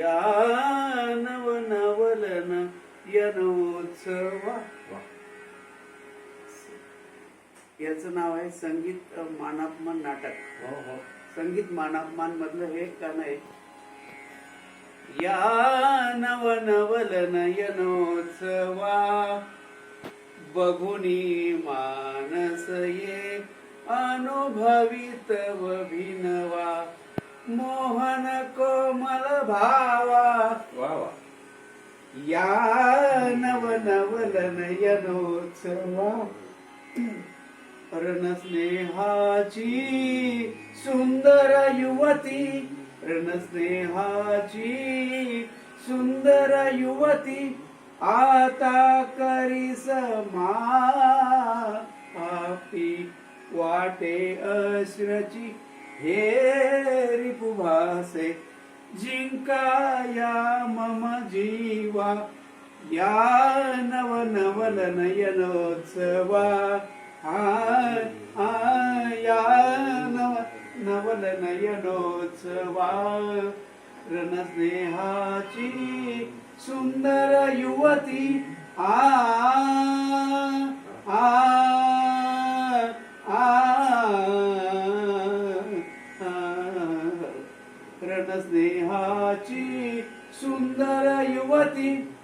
या नवनवलन यनोत्सवा. याचं नाव आहे संगीत मानापमान नाटक. हो हो. संगीत मानापमान मधलं हे गाणं आहे. या नवनवलन यनोत्सवा. बघुनी मानस ये अनुभवितव भिनवा. मोहन कोमल भावा. वा वा. या नवनवलन यनोत्सवा रणस्नेहाची सुंदर युवती. रणस्नेहाची सुंदर युवती. आता करी समाप्ती वाटे अश्रची हे रिपुभासे जिंकाया मम जीवा. या नवनवलन यनोत्सवा आ आ या नव नवलन यनोत्सवा रणस्नेहाची सुंदर युवती. आ आ स्नेहाची सुंदर युवती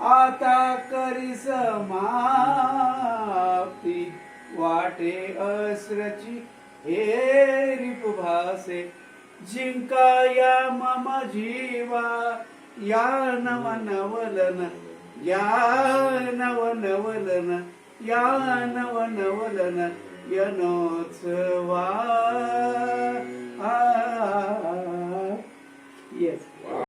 आता करी समाप्ती वाटे अस्रची हे रिपुभासे जिंकाया मम जीवा. या नव नवलन या नव नवलन या नव नवलन यनोत्सवा.